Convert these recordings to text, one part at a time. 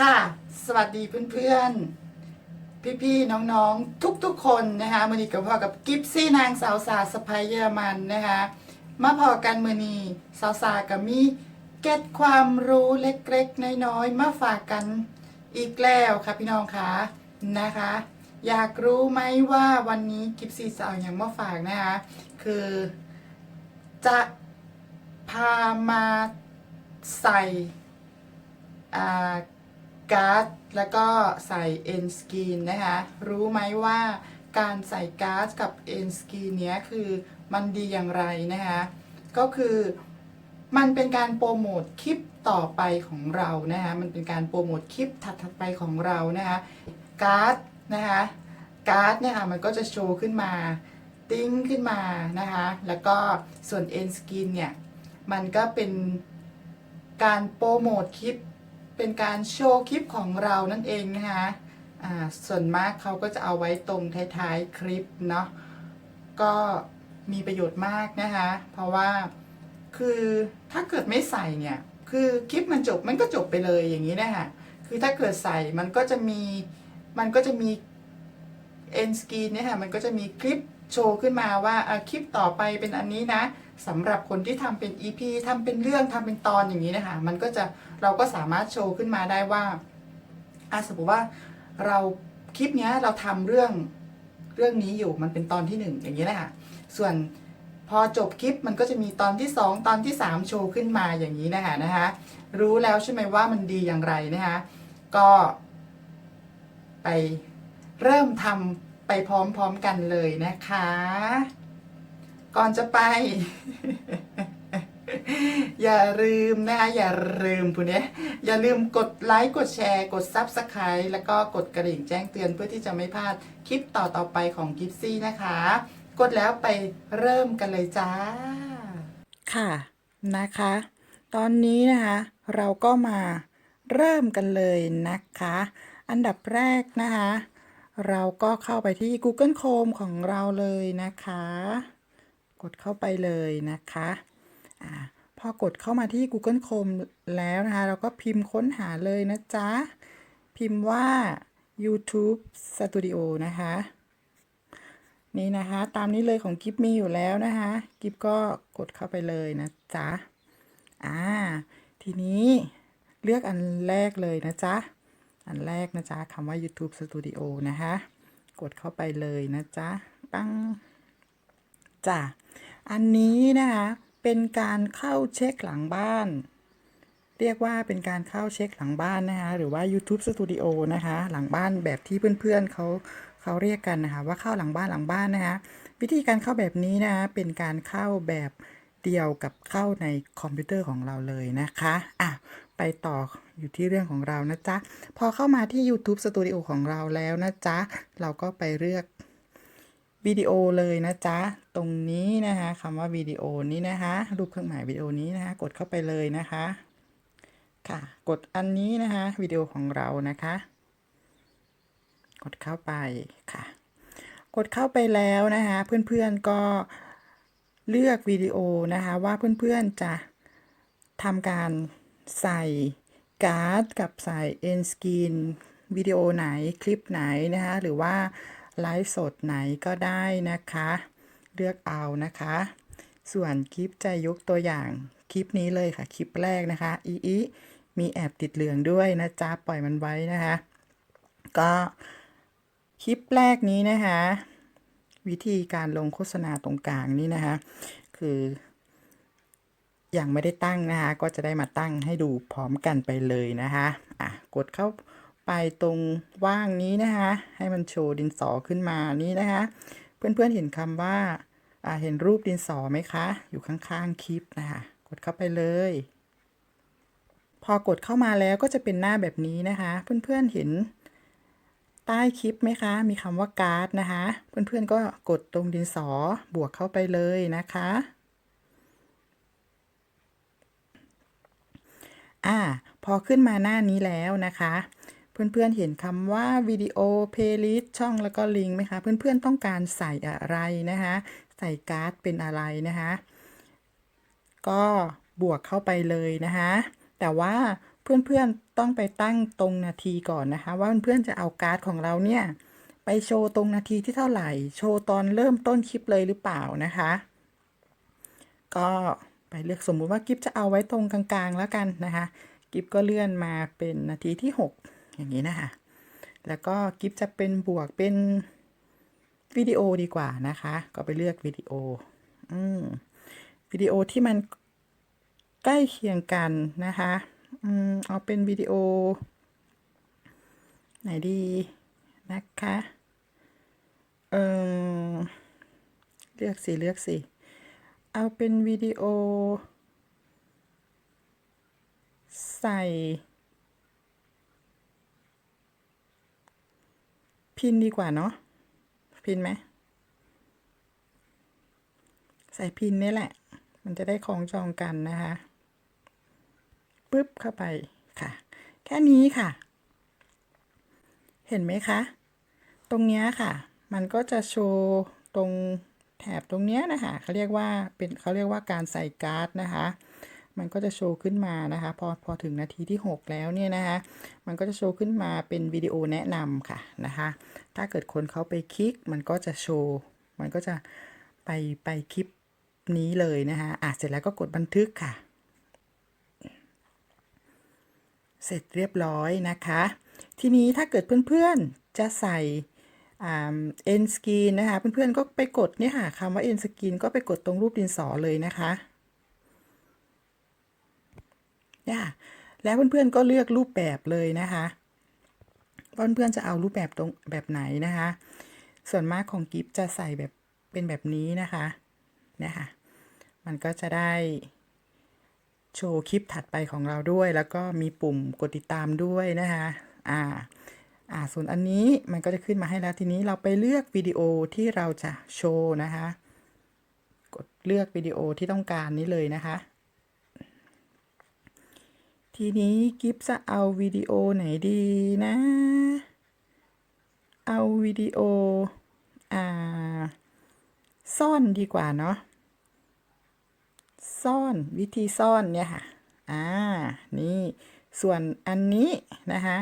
ค่ะ สวัสดีเพื่อนๆ พี่ๆ น้องๆ ทุกๆ คนนะคะมือนีกับพ่อกับกิฟซี่นางสาวสาสะพเยอรมันนะคะมาพอกันมือนีสาวสากับมีเก็ตความรู้เล็กๆ น้อยๆ มาฝากกันอีกแล้วค่ะพี่น้องคะนะคะ อยากรู้ไหมว่าวันนี้กิฟซี่จะเอาอย่างมาฝากนะคะคือจะพามาใส่อ่า การ์ดแล้วก็ใส่เอนสกีนนะคะ รู้ไหมว่าการใส่การ์ดกับเอนสกีนเนี้ยคือมันดีอย่างไรนะคะ ก็คือมันเป็นการโปรโมทคลิปต่อไปของเรานะคะมันเป็นการโปรโมทคลิปถัดๆไปของเรานะคะการ์ดนะคะการ์ดเนี่ยค่ะมันก็จะโชว์ขึ้นมาติ้งขึ้นมานะคะแล้วก็ส่วน end screen เนี่ยมันก็เป็นการโปรโมทคลิป เป็นการโชว์คลิปของเรานั่นเองนะคะอ่าส่วนมากเขาก็จะเอาไว้ตรงท้ายๆคลิปเนาะก็มีประโยชน์มากนะคะ เพราะว่าคือถ้าเกิดไม่ใส่เนี่ย คือคลิปมันจบมันก็จบไปเลยอย่างนี้นะคะคือถ้าเกิดใส่มันก็จะมีมันก็จะมี end screen เนี่ยค่ะมันก็จะมีคลิป โชว์ขึ้นมาว่าคลิปต่อไปเป็นอันนี้นะสำหรับคนที่ทำเป็น EP ทำเป็นเรื่องทำเป็นตอนอย่างนี้นะคะ มันก็จะเราก็สามารถโชว์ขึ้นมาได้ว่าอะสมมติว่าเราคลิปนี้เราทำเรื่องเรื่องนี้อยู่มันเป็นตอนที่หนึ่งอย่างนี้นะคะส่วนพอจบคลิปมันก็จะมีตอนที่สองตอนที่สามโชว์ขึ้นมาอย่างนี้นะคะนะคะรู้แล้วใช่ไหมว่ามันดีอย่างไรนะคะก็ไปเริ่มทำ ไปพร้อมๆกันเลยนะคะ ก่อนจะไป อย่าลืมนะคะอย่าลืมผู้นี้อย่าลืมกดไลค์กดแชร์กด Subscribe แล้วก็กดกระดิ่งแจ้งเตือนเพื่อที่จะไม่พลาดคลิปต่อๆไปของกิฟซี่นะคะ กดแล้วไปเริ่มกันเลยจ้า ค่ะนะคะ ตอนนี้นะคะ เราก็มาเริ่มกันเลยนะคะ อันดับแรกนะคะ เราก็เข้าไปที่ Google Chrome ของเราเลยนะคะ กดเข้าไปเลยนะคะอ่าพอกดเข้ามาที่ Google Chrome แล้วนะคะ เราก็พิมพ์ค้นหาเลยนะจ๊ะ พิมพ์ว่า YouTube Studio นะคะ นี่นะคะ ตามนี้เลยของกิฟมีอยู่แล้วนะคะ กิฟก็กดเข้าไปเลยนะจ๊ะ อ่า ทีนี้เลือกอันแรกเลยนะจ๊ะ อันแรกนะจ๊ะคำว่า YouTube Studio นะคะกดเข้าไปเลยนะจ๊ะ ปังจ้ะอันนี้นะคะเป็นการเข้าเช็คหลังบ้าน เรียกว่าเป็นการเข้าเช็คหลังบ้านนะคะหรือว่า YouTube Studio นะคะหลังบ้านแบบที่เพื่อนๆเขาเขาเรียกกันนะคะว่าเข้าหลังบ้านหลังบ้านนะคะวิธีการเข้าแบบนี้นะคะเป็นการเข้าแบบเดียวกับเข้าในคอมพิวเตอร์ของเราเลยนะคะอะ ไปต่ออยู่ที่เรื่องของเรานะจ๊ะ พอเข้ามาที่ YouTube Studio ของเราแล้วนะจ๊ะ เราก็ไปเลือกวิดีโอเลยนะจ๊ะ ตรงนี้นะคะคำว่าวิดีโอนี้นะคะรูปเครื่องหมายวิดีโอนี้นะคะกดเข้าไปเลยนะคะ ค่ะ กดอันนี้นะคะวิดีโอของเรานะคะ กดเข้าไปค่ะ กดเข้าไปแล้วนะคะเพื่อนๆก็เลือกวิดีโอนะคะว่าเพื่อนๆจะทำการ ใส่การ์ดกับใส่เอ็นสกรีนวิดีโอไหนคลิปไหนนะคะหรือว่าไลฟ์สดไหนก็ได้นะคะ เลือกเอานะคะ ส่วนคลิปจะยกตัวอย่างคลิปนี้เลยค่ะ คลิปแรกนะคะอีอีมีแอบติดเหลืองด้วยนะจ๊ะปล่อยมันไว้นะคะ ก็คลิปแรกนี้นะคะ วิธีการลงโฆษณาตรงกลางนี่นะคะ คือ ยังไม่ได้ตั้งนะคะ ก็จะได้มาตั้งให้ดูพร้อมกันไปเลยนะคะอะกดเข้าไปตรงว่างนี้นะคะ ให้มันโชว์ดินสอขึ้นมานี่นะคะ เพื่อนๆเห็นคำว่าอ่าเห็นรูปดินสอไหมคะ อยู่ข้างๆคลิปนะคะ กดเข้าไปเลย พอกดเข้ามาแล้วก็จะเป็นหน้าแบบนี้นะคะ เพื่อนๆเห็นใต้คลิปไหมคะ มีคำว่าการ์ดนะคะ เพื่อนๆก็กดตรงดินสอบวกเข้าไปเลยนะคะ อ่า พอขึ้นมาหน้านี้แล้วนะคะ เพื่อนๆเห็นคำว่าวิดีโอเพลย์ลิสต์ช่องแล้วก็ลิงก์ไหมคะ เพื่อนๆต้องการใส่อะไรนะคะ ใส่การ์ดเป็นอะไรนะคะ ก็บวกเข้าไปเลยนะคะ แต่ว่าเเพื่อนๆต้องไปตั้งตรงนาทีก่อนนะคะ ว่าเพื่อนๆจะเอาการ์ดของเราเนี่ยไปโชว์ตรงนาทีที่เท่าไหร่ โชว์ตอนเริ่มต้นคลิปเลยหรือเปล่านะคะ ก็ ไปเลือกสมมุติว่ากิฟจะเอาไว้ตรงกลางๆแล้วกันนะคะ กิฟก็เลื่อนมาเป็นนาทีที่ 6 อย่างนี้นะคะ แล้วก็กิฟจะเป็นบวกเป็นวิดีโอดีกว่านะคะ ก็ไปเลือกวิดีโอ อืมวิดีโอที่มันใกล้เคียงกันนะคะ อืมเอาเป็นวิดีโอ ไหนดีนะคะ เออเลือกสิ เลือกสิ เอาเป็นวิดีโอ ใส่ พินดีกว่าเนาะพินไหม ใส่พินนี่แหละ มันจะได้คล้องจองกันนะคะปึ๊บเข้าไปค่ะ แค่นี้ค่ะ เห็นไหมคะ ตรงเนี้ยค่ะ มันก็จะโชว์ตรง แถบตรงนี้นะคะเขาเรียกว่าเป็นเขาเรียกว่าการใส่การ์ดนะคะ มันก็จะโชว์ขึ้นมานะคะพอพอถึงนาทีที่ 6 แล้วเนี่ยนะคะ มันก็จะโชว์ขึ้นมาเป็นวิดีโอแนะนำค่ะนะคะ ถ้าเกิดคนเขาไปคลิกมันก็จะโชว์มันก็จะไปไปคลิปนี้เลยนะคะอะเสร็จแล้วก็กดบันทึกค่ะ เสร็จเรียบร้อยนะคะ ทีนี้ถ้าเกิดเพื่อนๆจะใส่ เอ็นสกรีนนะคะ เพื่อนๆก็ไปกดเนี่ยค่ะคำว่าเอ็นสกรีนก็ไปกดตรงรูปดินสอเลยนะคะเนี่ยค่ะแล้วเพื่อนๆก็เลือกรูปแบบเลยนะคะว่าเพื่อนๆจะเอารูปแบบตรงแบบไหนนะคะ ส่วนมากของกิฟจะใส่แบบเป็นแบบนี้นะคะเนี่ยค่ะมันก็จะได้โชว์คลิปถัดไปของเราด้วย แล้วก็มีปุ่มกดติดตามด้วยนะคะ อ่า อ่าส่วนอันนี้มันก็จะขึ้นมาให้แล้วทีนี้เราไปเลือกวิดีโอที่เราจะโชว์นะคะ กดเลือกวิดีโอที่ต้องการนี้เลยนะคะ ทีนี้กิฟจะเอาวิดีโอไหนดีนะ เอาวิดีโออ่าซ่อนดีกว่าเนาะซ่อนวิธีซ่อนเนี่ยค่ะ อ่า นี่ ส่วนอันนี้นะคะ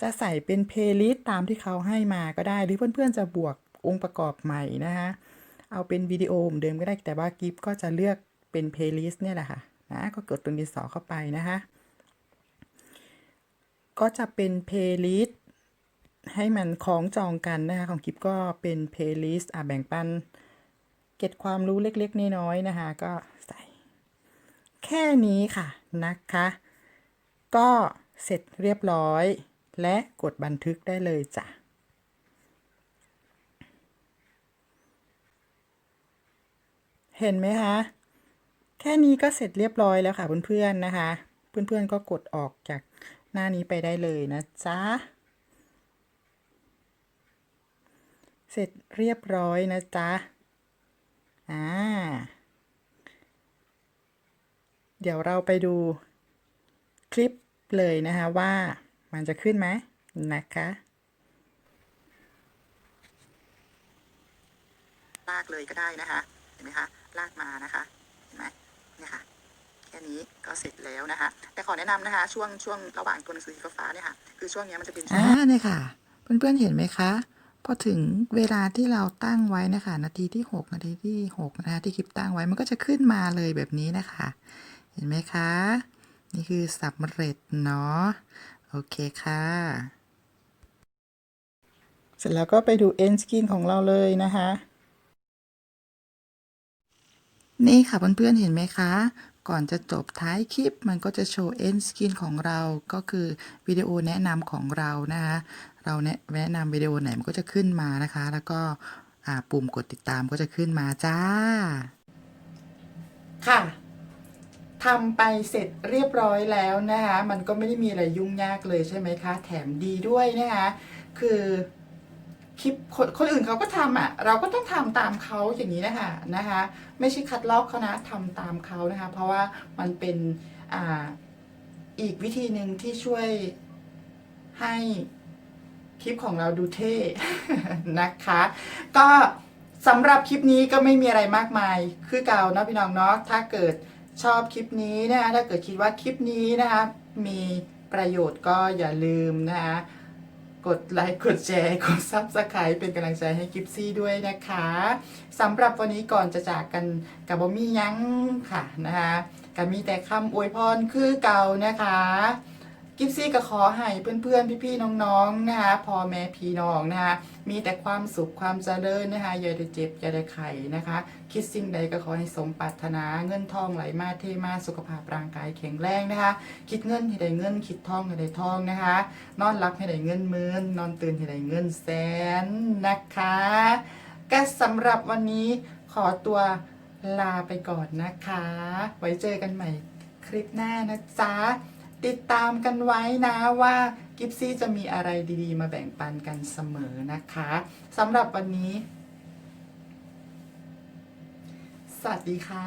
จะใส่เป็นเพลย์ลิสต์ตามที่เขาให้มาก็ได้ หรือเพื่อนๆจะบวกองค์ประกอบใหม่นะคะเอาเป็นวิดีโอเหมือนเดิมก็ได้แต่ว่ากิฟก็จะเลือกเป็นเพลย์ลิสต์เนี่ยแหละค่ะนะก็กดตรงดินสอเข้าไปนะคะก็จะเป็นเพลย์ลิสต์ให้มันคล้องจองกันนะคะของกิฟก็เป็นเพลย์ลิสต์อะแบ่งปันเก็บความรู้เล็กๆน้อยๆนะคะ ก็ใส่ แค่นี้ค่ะนะคะ ก็เสร็จเรียบร้อย และกดบันทึกได้เลยจ้ะ เห็นไหมคะ แค่นี้ก็เสร็จเรียบร้อยแล้วค่ะเพื่อนๆนะคะ เพื่อนๆก็กดออกจากหน้านี้ไปได้เลยนะจ๊ะ เสร็จเรียบร้อยนะจ๊ะ อ่า เดี๋ยวเราไปดูคลิปเลยนะคะว่า มันจะขึ้นไหมนะคะลากเลยก็ได้นะคะเห็นไหมคะลากมานะคะเห็นไหมเนี่ยค่ะแค่นี้ก็เสร็จแล้วนะคะ แต่ขอแนะนำนะคะ ช่วงช่วงระหว่างตัวหนังสือสีฟ้าๆเนี่ยค่ะคือช่วงนี้มันจะเป็นช่วงอ่าเนี่ยค่ะ เพื่อนๆเห็นไหมคะพอถึงเวลาที่เราตั้งไว้นะคะ นาทีที่ 6 นาทีที่6นะคะที่คลิปตั้งไว้มันก็จะขึ้นมาเลยแบบนี้นะคะ เห็นไหมคะ นี่คือสำเร็จเนาะ โอเคค่ะ เสร็จแล้วก็ไปดู end screen ของเราเลยนะคะ นี่ค่ะเพื่อนๆเห็นไหมคะก่อนจะจบท้ายคลิปมันก็จะโชว์ end screen ของเราก็คือวิดีโอแนะนำของเรานะคะเราแนะแนะนำวิดีโอไหนมันก็จะขึ้นมานะคะ แล้วก็อ่าปุ่มกดติดตามก็จะขึ้นมาจ้า ค่ะ ทำไปเสร็จเรียบร้อยแล้วนะคะ มันก็ไม่ได้มีอะไรยุ่งยากเลยใช่ไหมคะ แถมดีด้วยนะคะ คือคลิปคนคนอื่นเขาก็ทำอะ เราก็ต้องทำตามเขาอย่างนี้นะคะนะคะ ไม่ใช่คัดลอกเขานะทำตามเขานะคะ เพราะว่ามันเป็นอ่าอีกวิธีหนึ่งที่ช่วยให้คลิปของเราดูเท่ นะคะ ก็สำหรับคลิปนี้ก็ไม่มีอะไรมากมาย คือเก่าเนาะพี่น้องเนาะถ้าเกิด ชอบคลิปนี้นะคะถ้าเกิดคิดว่าคลิปนี้นะคะมีประโยชน์ก็อย่าลืมนะคะกดไลค์กดแชร์กดซับสไครป์เป็นกำลังใจให้กิฟซี่ด้วยนะคะสำหรับวันนี้ก่อนจะจากกันกับบอมี่ยั้งค่ะนะคะกับมีแต่คำอวยพรคือเก่านะคะ กิฟซี่ก็ขอให้เพื่อนๆ พี่ๆ น้องๆ นะคะพ่อแม่พี่น้องนะคะมีแต่ความสุขความเจริญนะคะอย่าได้เจ็บอย่าได้ไข้นะคะ คิดสิ่งใดก็ขอให้สมปรารถนาเงินทองไหลมาเทมาสุขภาพร่างกายแข็งแรงนะคะ คิดเงินให้ได้เงิน คิดทองให้ได้ทองนะคะ นอนหลับให้ได้เงินหมื่นนอนตื่นให้ได้เงินแสนนะคะก็สำหรับวันนี้ขอตัวลาไปก่อนนะคะ ไว้เจอกันใหม่คลิปหน้านะจ๊ะ ติดตามกันไว้นะว่ากิฟซี่จะมีอะไรดี ๆ มาแบ่งปันกันเสมอนะคะสำหรับวันนี้ สวัสดีค่ะ